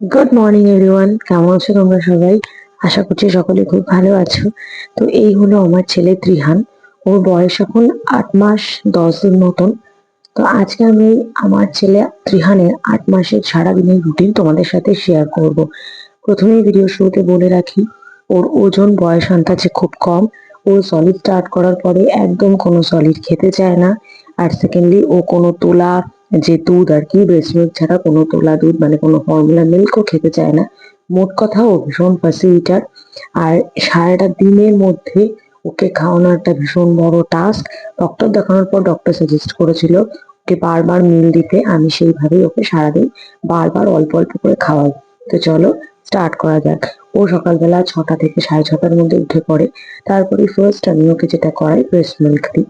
Good morning everyone কেমন আছো তোমরা সবাই? আশা করছি সকলে খুব ভালো আছো। তো এই হলো আমার ছেলে ত্রিহান। ওর বয়স এখন আট মাস দশ দিন মতন। তো আজকে আমি আমার ছেলে ত্রিহানের আট মাসের সারাদিনের রুটিন তোমাদের সাথে শেয়ার করব। প্রথমেই ভিডিও শুরুতে বলে রাখি, ওর ওজন বয়স আন্দাজে খুব কম। ও সলিড স্টার্ট করার পরে একদম কোনো সলিড খেতে চায় না। আর সেকেন্ডলি ও কোনো তোলা যে দুধ আর কি ব্রেস্ট মিল্ক ছাড়া কোনো তোলা দুধ মানে কোনো ফর্মুলা মিল্কও খেতে চায় না। মোট কথা ও ভীষণ ফাসি ইটার আর সারাটা দিনের মধ্যে ওকে খাওয়ানো একটা ভীষণ বড় টাস্ক ডক্টর দেখানোর পর ডক্টর সাজেস্ট করেছিল, ওকে বারবার মিল দিতে, আমি সেইভাবেই ওকে সারাদিন বারবার অল্প অল্প করে খাওয়াই। তো চলো স্টার্ট করা যাক। ও সকালবেলা ছটা থেকে সাড়ে ছটার মধ্যে উঠে পড়ে। তারপরে ফার্স্ট আমি ওকে যেটা করাই ব্রেস্ট মিল্ক দিই।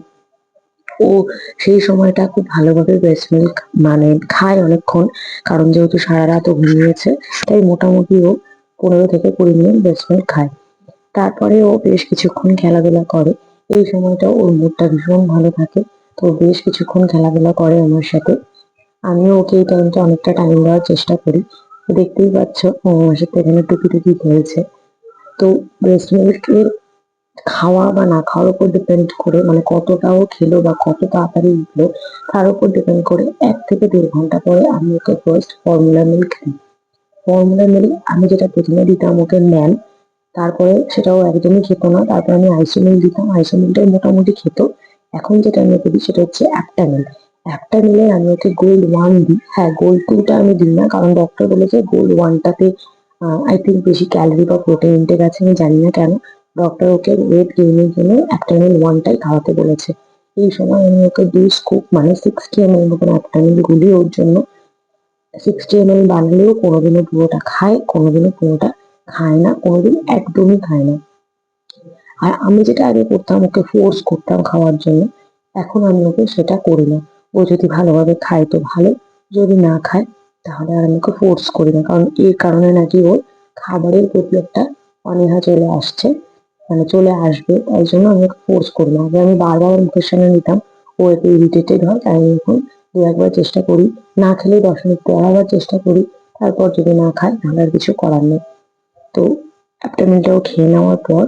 ও সেই সময়টা খুব ভালোভাবে ব্রেস্ট মিল্ক মানে খায় অনেকক্ষণ। কারণ যেহেতু সারা রাত ও ঘুমিয়েছে, তাই মোটামুটি ও পনেরো থেকে কুড়ি মিনিট ব্রেস্ট মিল্ক খায়। তারপরে ও বেশ কিছুক্ষণ খেলাধুলা করে। এই সময়টা ওর মুডটা ভীষণ ভালো থাকে। তো বেশ কিছুক্ষণ খেলাধুলা করে আমার সাথে। আমিও ওকে এই টাইমটা অনেকটা টাইম দেওয়ার চেষ্টা করি। দেখতেই পাচ্ছ, ও আমার সাথে এখানে টুকি টুকি খেলছে। তো ব্রেস্ট মিল্কের খাওয়া বা না খাওয়ার উপর ডিপেন্ড করে মানে কতটা ও খেলো বা কত তাড়াতাড়ি উঠল, তার উপর ডিপেন্ড করে এক থেকে দেড় ঘণ্টা পরে আমি ওকে ফার্স্ট ফর্মুলা মিল্ক দিই। ফর্মুলা মিল্ক আমি যেটা প্রথমে দিতাম ওকে ন্যান তারপরে সেটাও একদমই খেত না, তারপর আমি আইসোমিল দিতাম আইসোমিলটাই মোটামুটি খেত। এখন যেটা আমি ওকে দিই সেটা হচ্ছে একটা মিল একটা মিলে আমি ওকে গোল্ড ওয়ান দিই। হ্যাঁ গোল্ড টুটা আমি দিই না, কারণ ডক্টর বলেছে গোল্ড ওয়ানটাতে আই থিঙ্ক বেশি ক্যালোরি বা প্রোটিন ইনটেক আছে, আমি জানি না কেন। ডক্টর ওকে ওয়েট গেইনের জন্য একটা মিল ওয়ানটাই খাওয়াতে বলেছে। এই সময় আমি ওকে দুই স্কুপ মানে সিক্সটি এম এল মতন একটা গুলি ওর জন্য সিক্সটি এম এল বানালেও কোনোদিনও পুরোটা খায়, কোনোদিনও পুরোটা খায় না, কোনোদিন একদমই খায় না। আর আমি যেটা আগে করতাম, ওকে ফোর্স করতাম খাওয়ার জন্য, এখন আমি ওকে সেটা করি না। ও যদি ভালোভাবে খায় তো ভালো, যদি না খায় তাহলে আর আমি ওকে ফোর্স করি না। কারণ এই কারণে নাকি ওর খাবারের প্রতি একটা অনীহা চলে আসছে। মানে চলে আসবে। তাই জন্য আমি ওকে ফোর্স করি না। আগে আমি বারবার ওর মুখের সামনে নিতাম। ও এতে ইরিটেটেড হয়, তাই আমি এখন দু একবার চেষ্টা করি। না খেলেই দশ মিনিট পর আবার চেষ্টা করি। তারপর যদি না খায়, তাহলে আর কিছু করার নেই। তো অ্যাপটামিনটাও খেয়ে নেওয়ার পর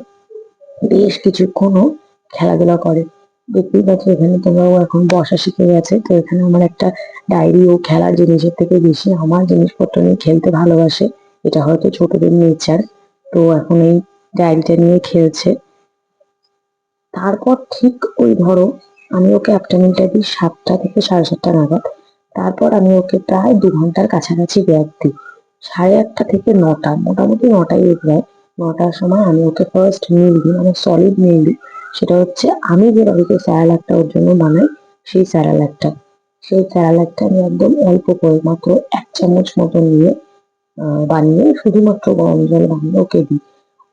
বেশ কিছুক্ষণ ও খেলাধুলা করে। দেখতেই পাচ্ছ এখানে তোমরাও এখন বসা শিখে গেছে। তো এখানে আমার একটা ডায়েরি ও খেলার জিনিসের থেকে বেশি আমার জিনিসপত্র নিয়ে খেলতে ভালোবাসে। এটা হয়তো ছোটদের নেচার তো এখন এই ডায়েরিটা নিয়ে খেলছে। তারপর ঠিক ওই ধরো আমি ওকে আফটারনুনটা দিই সাতটা থেকে সাড়ে সাতটা নাগাদ, তারপর আমি ওকে প্রায় দু ঘণ্টার কাছাকাছি ব্যাগ দিই। সাড়ে আটটা থেকে নটা, মোটামুটি নটায় ও প্রায় নটার সময় আমি ওকে ফার্স্ট মিল দিই মানে সলিড মিল দিই। সেটা হচ্ছে আমি যে বাড়িতে স্যারালাকটা ওর জন্য বানাই, সেই স্যারালাকটা। সেই স্যারালাকটা আমি একদম অল্প করে মাত্র এক চামচ মতো নিয়ে বানিয়ে শুধুমাত্র গরম জল বানিয়ে ওকে দিই।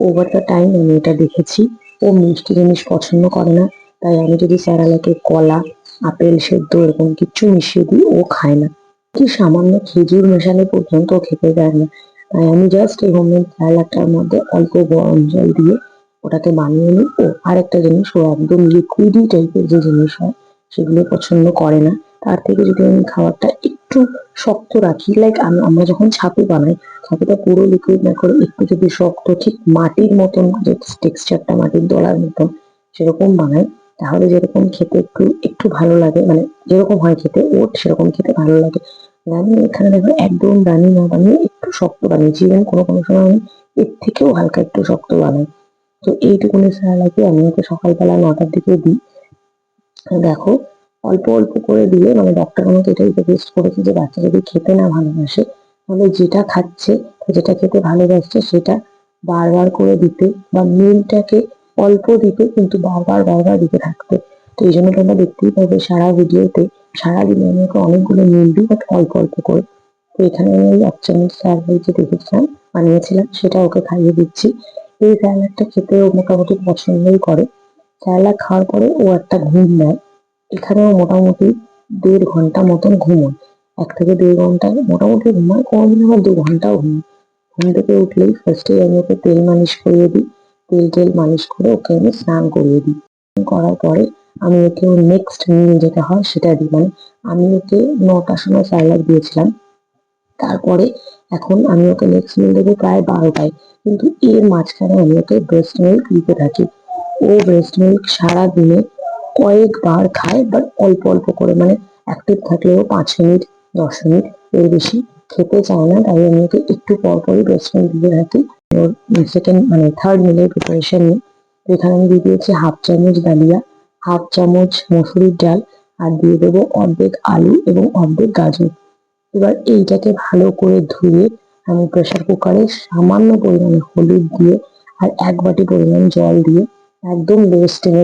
ওভার দ্য টাইম আমি এটা দেখেছি। ও মিষ্টি জিনিস পছন্দ করে না। তাই আমি যদি স্যারালাকে কলা, আপেল সেদ্ধ এরকম কিছু মিশিয়ে দিই, ও খায় না। কি সামান্য খেজুর মেশানো পর্যন্ত খেতে দেয় না। তাই আমি জাস্ট এই হোমমেড স্যালাডটার মধ্যে অল্প গরম জল দিয়ে ওটাকে বানিয়ে নিই। ও আরেকটা জিনিস, ও একদম লিকুইডি টাইপের যে জিনিস হয়, সেগুলো পছন্দ করে না। তার থেকে যদি আমি খাবারটা একটু শক্ত রাখি। লাইক আমরা যখন ছাতু বানাই, ছাতুটা পুরো লিকুইড না করে একটু যদি শক্ত ঠিক মাটির মতন, যে টেক্সচারটা মাটির দলার মতন সেরকম বানাই, তাহলে যেরকম খেতে একটু একটু ভালো লাগে মানে যেরকম হয় খেতে ওর সেরকম খেতে ভালো লাগে। আমি এখানে দেখো একদম রানি না বানিয়ে একটু শক্ত বানিয়েছি ইভেন কোনো কোনো সময় আমি এর থেকেও হালকা একটু শক্ত বানাই। তো এইটুকুনি স্যালাডকে আমি ওকে সকালবেলা নটার দিকে দিই। দেখো অল্প অল্প করে দিয়ে মানে ডক্টর আমাকে এটাই সাজেস্ট করেছে যে বাচ্চা যদি খেতে না ভালোবাসে, তাহলে যেটা খাচ্ছে, যেটা খেতে ভালোবাসছে, সেটা বারবার করে দিতে বা মিলটাকে অল্প দিতে কিন্তু বারবার বারবার দিতে থাকতে। তো এই জন্য তোমরা দেখতেই পাবে সারা ভিডিওতে, সারাদিনে আমি ওকে অনেকগুলো মিল দিই বাট অল্প অল্প করে। তো এখানে আমি ওই চামচ স্যালাড যে দেখেছিলাম, বানিয়েছিলাম, সেটা ওকে খাইয়ে দিচ্ছি। এই স্যালাডটা খেতে ও মোটামুটি পছন্দই করে। স্যালাড খাওয়ার পরে ও একটা ঘুম নেয়। এখানেও মোটামুটি দেড় ঘণ্টা মতন ঘুমোয়। এক থেকে দেড় ঘণ্টা মোটামুটি ঘুমায়, কোনোদিন আবার দু ঘন্টাও ঘুমায়। ঘুম থেকে উঠলেই ফার্স্টে আমি ওকে তেল মালিশ করিয়ে দিই। তেল টেল মালিশ করে ওকে আমি স্নান করিয়ে দিই। করার পরে আমি ওকে নেক্সট মিল যেটা হয় সেটা দিই। মানে আমি ওকে নটার সময় স্যালাড দিয়েছিলাম। তারপরে এখন আমি ওকে নেক্সট মিল দেবো প্রায় বারোটায়। কিন্তু এর মাঝখানে আমি ওকে ব্রেস্ট মিল্ক দিতে থাকি। ও ব্রেস্ট মিল্ক সারা দিনে কয়েকবার খায় বাট অল্প অল্প করে মানে অ্যাক্টিভ থাকলেও পাঁচ মিনিট, দশ মিনিট এর বেশি খেতে চায় না। তাই আমি ওকে একটু পর পরই দিতে থাকি ওর সেকেন্ড মানে থার্ড মিলের প্রিপারেশন নিই। তো এখানে আমি দিয়ে দিয়েছি হাফ চামচ ডালিয়া হাফ চামচ মসুরির ডাল, আর দিয়ে দেবো অর্ধেক আলু এবং অর্ধেক গাজর। এবার এইটাকে ভালো করে ধুয়ে আমি প্রেসার কুকারে সামান্য পরিমাণে হলুদ দিয়ে আর এক বাটি পরিমাণ জল দিয়ে একদম লো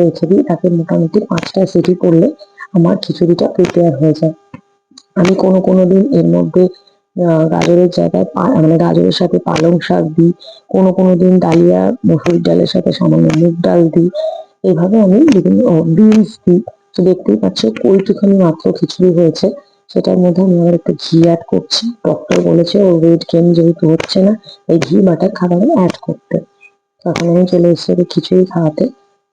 রেখে দিই তাতে মোটামুটি পাঁচটা সিটি পড়লে আমার খিচুড়িটা প্রিপেয়ার হয়ে যায়। আমি কোনো কোনো দিন এর মধ্যে গাজরের জায়গায় মানে গাজরের সাথে পালং শাক দিই, কোনো কোনো দিন ডালিয়া, মসুর ডালের সাথে সামান্য মুগ ডাল দিই। এভাবে আমি বিভিন্ন বিনস দিই। তো দেখতেই পাচ্ছ কইটুখানি মাত্র খিচুড়ি হয়েছে। সেটার মধ্যে আমি আবার একটু ঘি অ্যাড করছি। ডক্টর বলেছে ওর ওয়েট গেইন যেহেতু হচ্ছে না, এই ঘি বাটার খাবারে অ্যাড করতে। তখন আমি চলে এসেছি খিচুড়ি খাওয়াতে।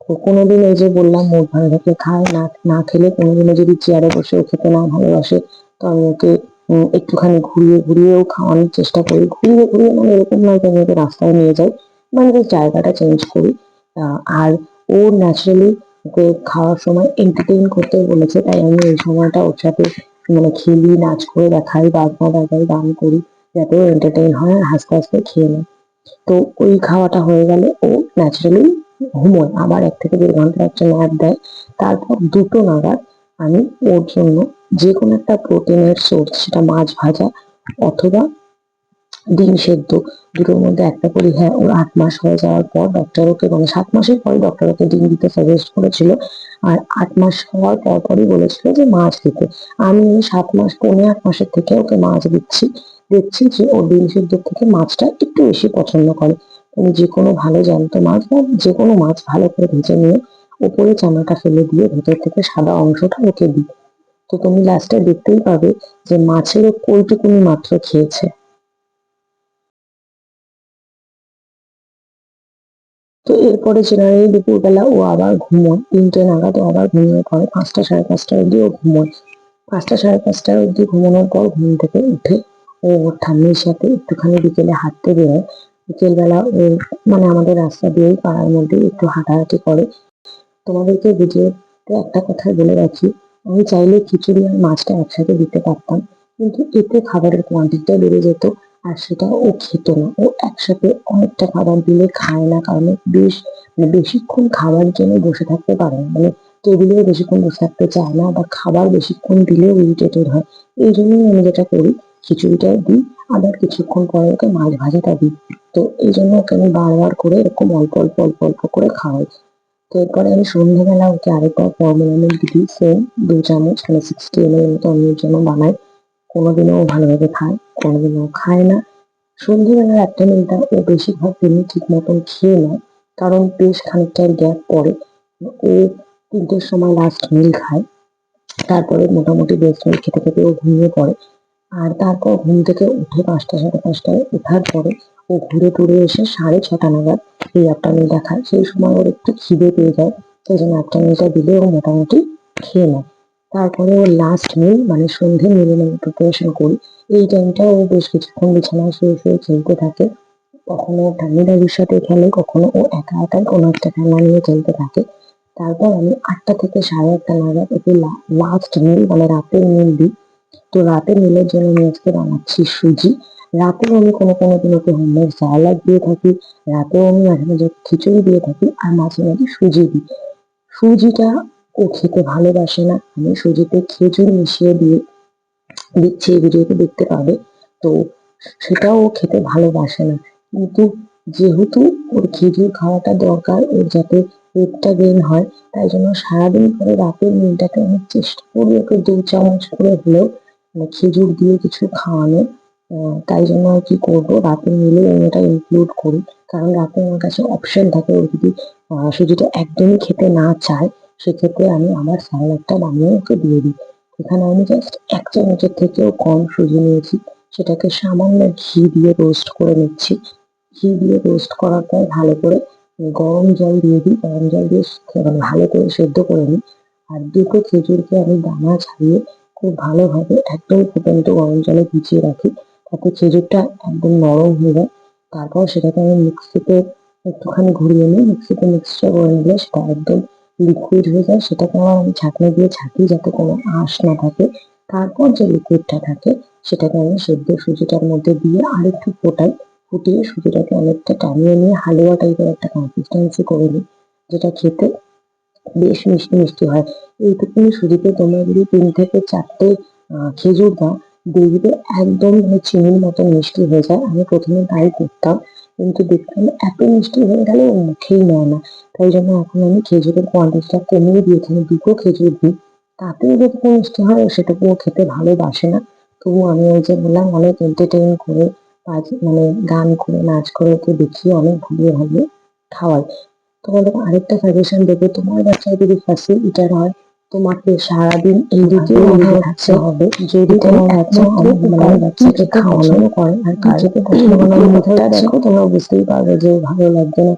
তো কোনোদিন এই যে বললাম, মুখ ভালো থাকলে খায়, না না খেলে কোনোদিনও যদি চেয়ারে বসে ও খেতে না ভালোবাসে, তো আমি ওকে একটুখানি ঘুরিয়ে ঘুরিয়েও খাওয়ানোর চেষ্টা করি। ঘুরিয়ে ঘুরিয়ে মানে এরকম নয় আমি ওকে রাস্তায় নিয়ে যাই মানে যে জায়গাটা চেঞ্জ করি। আর ও ন্যাচারালি ওকে খাওয়ার সময় এন্টারটেইন করতে বলেছে, তাই আমি এই সময়টা ওর সাথে মানে খেলি, নাচ করে দেখাই বাজনা বাজাই গান করি, যাতে এন্টারটেইন হয় আর হাসতে হাসতে খেয়ে নেয়। তো ওই খাওয়াটা হয়ে গেলে ও ন্যাচারালি ঘুমোয়। আবার এক থেকে দেড় ঘণ্টা একটা ন্যাপ দেয়। তারপর দুটো নাগাদ আমি ওর জন্য যে কোনো একটা প্রোটিনের সোর্স সেটা মাছ ভাজা অথবা ডিম সেদ্ধ, দুটোর মধ্যে একটা করি হ্যাঁ ওর আট মাস হয়ে যাওয়ার পর ডক্টর ওকে মানে সাত মাসের পরে ডক্টর ওকে ডিম দিতে সাজেস্ট করেছিল। আর আট মাস হওয়ার পর পরই বলেছিল যে মাছ দিতে। আমি সাত মাস, পৌনে আট মাসের থেকে ওকে মাছ দিচ্ছি। দেখছি যে ও ডিম সেদ্ধ থেকে মাছটা একটু বেশি পছন্দ করে। তুমি যে কোনো ভালো জ্যান্ত মাছ বা যে কোনো মাছ ভালো করে ভেজে নিয়ে উপরে চামড়াটা ফেলে দিয়ে ভেতর থেকে সাদা অংশটা ওকে দিই। তো তুমি লাস্টে দেখতেই পাবে যে মাছের কইটুকুনি মাত্র খেয়েছে। তো এরপরে জেনারেলি দুপুরবেলা ও আবার ঘুমোয়। তিনটে নাগাদ ও আবার ঘুমিয়ে পড়ে। পাঁচটা সাড়ে পাঁচটা অব্দি ও ঘুমোয়। পাঁচটা সাড়ে পাঁচটা অব্দি ঘুমানোর পর ঘুম থেকে উঠে ও ওর ঠাম্মির সাথে একটুখানি বিকেলে হাঁটতে বেরোয় বিকেলবেলা ও মানে আমাদের রাস্তা দিয়েই পাড়ার মধ্যে একটু হাঁটাহাঁটি করে। তোমাদেরকে ভিডিওতে একটা কথাই বলে রাখি, আমি চাইলে খিচুড়ি আর মাছটা একসাথে দিতে পারতাম, কিন্তু এতে খাবারের কোয়ান্টিটিটা বেড়ে যেত আর সেটা ও খেত না। ও একসাথে অনেকটা খাবার দিলে খায় না, কারণ বেশ মানে বেশিক্ষণ খাবার জন্য বসে থাকতে পারে না। মানে টেবিলেও বেশিক্ষণ বসে থাকতে চায় না বা খাবার বেশিক্ষণ দিলেও ইরিটেটেড হয়। এই জন্যই আমি যেটা করি খিচুড়িটা দিই, আবার কিছুক্ষণ পরে ওকে মাছ ভাজাটা দিই। তো এই জন্য ওকে আমি বারবার করে এরকম অল্প অল্প অল্প অল্প করে খাওয়াই। তো এরপরে আমি সন্ধ্যেবেলা ওকে আরেকবার ফর্মুলা মিল্ক দিই সেম দু চামচ মানে সিক্সটি এম এর মতো আমি জন্য বানাই। কোনোদিনও ও ভালোভাবে খায়, কোনোদিনও খায় না। সন্ধ্যেবেলার একটা মিলটা ও বেশিরভাগ দিনই ঠিক মতন খেয়ে নেয়, কারণ বেশ খানিকটা গ্যাপ পড়ে। ও তিনটের সময় লাস্ট মিল খায়, তারপরে মোটামুটি বেস্ট মিল খেতে খেতে ও ঘুমিয়ে পড়ে। আর তারপর ঘুম থেকে উঠে পাঁচটা সাড়ে পাঁচটায় ওঠার পরে ও ঘুরে টুরে এসে সাড়ে ছটা নাগাদ এই আফটারনুনটা দেখায়। সেই সময় ওর একটু খিদে পেয়ে যায় সেই জন্য আফটারনুনটা দিলে ও মোটামুটি খেয়ে নেয়। তারপরে ওর লাস্ট মিল মানে সন্ধ্যে মিলে আমি প্রিপারেশন করি। এই টাইমটা ও বেশ কিছুক্ষণ বিছানায় শুয়ে শুয়ে খেলতে থাকে। কখনো ঠান্ডি দাদির সাথে খেলে, কখনো ও একা একাই কোনো একটা খেলা নিয়ে খেলতে থাকে। তারপর আমি আটটা থেকে সাড়ে আটটা নাগাদ ওকে লাস্ট মিল মানে রাতের মিল দিই। তো রাতের মিলের জন্য আমি আজকে বানাচ্ছি সুজি। রাতেও আমি কোনো কোনো দিন ওকে হোমমেড স্যালাড দিয়ে থাকি, রাতেও আমি মাঝে মাঝে খিচুড়ি দিয়ে থাকি আর মাঝে মাঝে সুজি দিই। সুজিটা ও খেতে ভালোবাসে না। আমি সুজিতে খেজুর মিশিয়ে দিয়ে দিচ্ছি, এই ভিডিওতে দেখতে পাবে। তো সেটাও খেতে ভালোবাসে না। কিন্তু যেহেতু ওর খেজুর খাওয়াটা দরকার, ওর যাতে পেটটা গেইন হয়, তাই জন্য সারাদিন পরে রাতের মিলটাতে আমি চেষ্টা করি ওকে দু চামচ করে হলেও খেজুর দিয়ে কিছু খাওয়ানো তাই জন্য আর কি করব। রাতের মিলে এটা ইনক্লুড করি কারণ রাতে আমার কাছে অপশন থাকে ও যদি আহ, সুজিটা একদমই খেতে না চায় সেক্ষেত্রে আমি আমার স্যালাডটা বানিয়ে ওকে দিয়ে দিই। এখানে আমি জাস্ট এক চামচের থেকেও কম সুজি নিয়েছি। সেটাকে সামান্য ঘি দিয়ে রোস্ট করে নিচ্ছি। ঘি দিয়ে রোস্ট করার পর ভালো করে গরম জল দিয়ে দিই। গরম জল দিয়ে মানে ভালো করে সেদ্ধ করে নিই। আর দুটো খেজুরকে আমি দানা ছাড়িয়ে খুব ভালোভাবে একদম ফুটন্ত গরম জলে ভিজিয়ে রাখি। তাতে খেজুরটা একদম নরম হয়ে যায়। তারপর সেটাকে আমি মিক্সিতে একটুখানি ঘুরিয়ে নিই মিক্সিতে মিক্সচার করে নিলে সেটা একদম লিকুইড হয়ে যায়। সেটাকে আবার আমি ছাঁকনি দিয়ে ছাঁকি যাতে কোনো আঁশ না থাকে। তারপর যে লিকুইডটা থাকে, সেটাকে আমি সেদ্ধ সুজিটার মধ্যে দিয়ে আরেকটু ফোটাই। ফুটিয়ে সুজিটাকে অনেকটা টানিয়ে নিয়ে হালুয়া টাইপের একটা কনসিস্টেন্সি করে নিই, যেটা খেতে বেশ মিষ্টি মিষ্টি হয়। এইটুকুনি সুজিতে তোমরা যদি তিন থেকে চারটে খেজুর দাও, দেখবে একদম মানে চিনির মতো মিষ্টি হয়ে যায়। আমি প্রথমে তাই করতাম, কিন্তু দেখতাম এত মিষ্টি হয়ে গেলে মুখেই নেয় না। তাই জন্য এখন আমি খেজুরের কোয়ান্টিটিটা কমিয়ে দিয়ে এখানে দুটো খেজুর দিই। তাতেও যতটুকু মিষ্টি হয় সেটুকুও খেতে ভালোবাসে না। তবু আমি ওই যে বললাম, অনেক এন্টারটেইন করে মানে গান করে, নাচ করে ওকে দেখিয়ে অনেক ভাবিয়ে ভাবিয়ে খাওয়াই। তোমাদের আরেকটা সাজেশন দেবো। তোমার বাচ্চা যদি ফার্স্ট ইটার হয় তোমাকে সারাদিন এই দিকে রাখতে হবে। যদি তোমার বাচ্চাকে খাওয়ানো করে আর কাজকে দেখো। তোমরা বুঝতেই পারবে যে ভালো লাগবে না।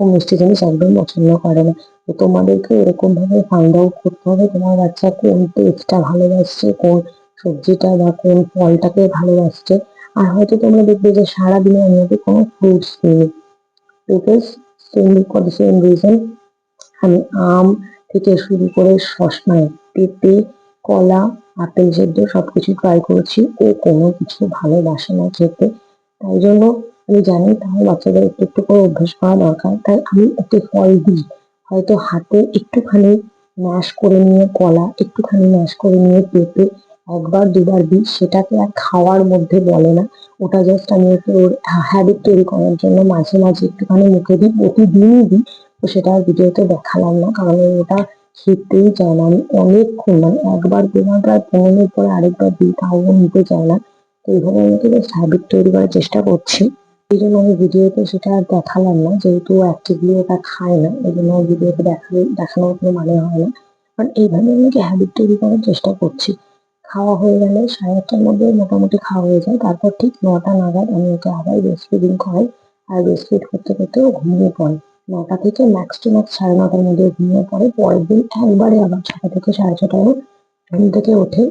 ও মিষ্টি জিনিস একদম পছন্দ করে না। তো তোমাদেরকে এরকম ভাবে ফাইন্ড আউট করতে হবে তোমার বাচ্চা কোন টেস্টটা ভালোবাসছে কোন সবজিটা বা কোন ফলটাকে ভালোবাসছে। আর হয়তো তোমরা দেখবে যে সারাদিনে আমি ওকে কোনো ফ্রুটস দিই because same for the same reason আমি আম থেকে শুরু করে শস মানে পেঁপে, কলা, আপেল সেদ্ধ সবকিছু ট্রাই করেছি ও কোনো কিছু ভালোবাসে না খেতে। তাই জন্য আমি জানি তাও বাচ্চাদের একটু একটু করে অভ্যেস করা দরকার। তাই আমি ওকে ফল দিই। হয়তো হাতে একটুখানি ম্যাশ করে নিয়ে কলা, একটুখানি ম্যাশ করে নিয়ে পেঁপে একবার, দুবার দিই, সেটাকে আর খাওয়ার মধ্যে বলে না। ওটা জাস্ট আমি ওকে ওর হ্যাবিট তৈরি করার জন্য মাঝে মাঝে একটুখানি মুখে দিই, প্রতিদিনই দিই। তো সেটা আর ভিডিওতে দেখালাম না, কারণ ওটা খেতেই চায় না। আমি অনেকক্ষণ মানে একবার দিলাম প্রায় পনেরো পরে আরেকবার দিই, তাও নিতে চায় না। তো এইভাবে আমি ওকে জাস্ট হ্যাবিট তৈরি করার চেষ্টা করছি। এই জন্য আমি ভিডিওতে সেটা আর দেখালাম না, যেহেতু অ্যাক্টিভলি ওটা খায় না, এই জন্য ভিডিওতে দেখালে, দেখানোর কোনো মানে হয় না। কারণ এইভাবে আমি ওকে হ্যাবিট তৈরি করার চেষ্টা করছি। খাওয়া হয়ে গেলে সাড়ে আটটার মধ্যে মোটামুটি খাওয়া হয়ে যায়। তারপর ঠিক নটা নাগাদ আমি ওকে আবার ব্রেস্ট ফিডিং করাই আর ব্রেস্ট ফিড করতে করতে ও ঘুমিয়ে পড়ে। নটা থেকে ম্যাক্স টু ম্যাক্স সাড়ে নটার মধ্যে ঘুমিয়ে পড়ে। পরের দিন একবারে আবার ছটা থেকে সাড়ে ছটায় ঘুম থেকে ওঠে।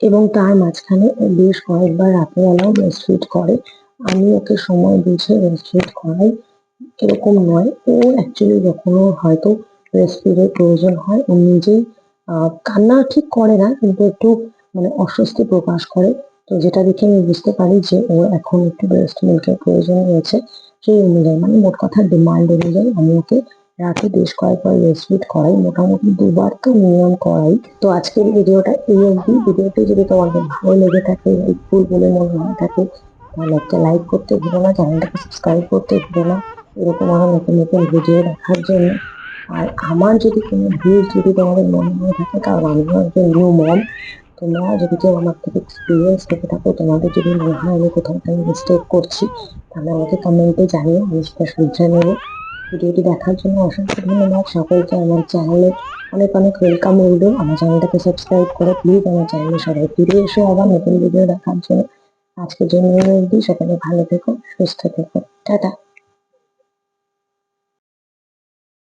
এবং তার মাঝখানে ও বেশ কয়েকবার রাত্রেবেলাও ব্রেস্ট ফিড করে। আমি ওকে সময় বুঝে ব্রেস্ট ফিড করাই। এরকম নয়। ও অ্যাকচুয়ালি যখন হয়তো ব্রেস্ট ফিডের প্রয়োজন হয়। ও নিজেই কান্না ঠিক করে না, কিন্তু একটু মানে অস্বস্তি প্রকাশ করে। তো যেটা দেখে আমি বুঝতে পারি যে ও এখন একটু ব্রেস্ট মিল্কের প্রয়োজন রয়েছে, সেই অনুযায়ী মানে মোট কথা ডিমান্ড অনুযায়ী আমি ওকে রাতে বেশ কয়েকবার ব্রেস্ট ফিড করাই, মোটামুটি দুবার তো মিনিমাম করাই। তো আজকের ভিডিওটা এই অবধি। ভিডিওটি যদি তোমাদের ভালো লেগে থাকে হেল্পফুল বলে মনে হয়ে থাকে, তাহলে একটা লাইক করতে ভুলো না চ্যানেলটাকে সাবস্ক্রাইব করতে ভুলো না। এরকম আরও নতুন নতুন ভিডিও দেখার জন্য আর আমার যদি কোনো ভুল যদি তোমাদের মনে হয়ে থাকে কারণ আমিও একজন নিউ মম তোমরা যদি কেউ আমার থেকে এক্সপিরিয়েন্স থেকে থাকো, তোমাদের যদি মনে হয় আমি কোথাও থেকে মিস্টেক করছি, তাহলে আমাকে কমেন্টে জানিয়ে আমি সেটা শুধরে নেব। ভিডিওটি দেখার জন্য অসংখ্য ধন্যবাদ। সকলকে আমার চ্যানেলে অনেক অনেক ওয়েলকাম রইল। আমার চ্যানেলটাকে সাবস্ক্রাইব করে। প্লিজ আমার চ্যানেলে সবাই ফিরে এসো আবার নতুন ভিডিও দেখার জন্য। আজকের জন্য অবধি। সকলে ভালো থেকো, সুস্থ থেকো। টাটা।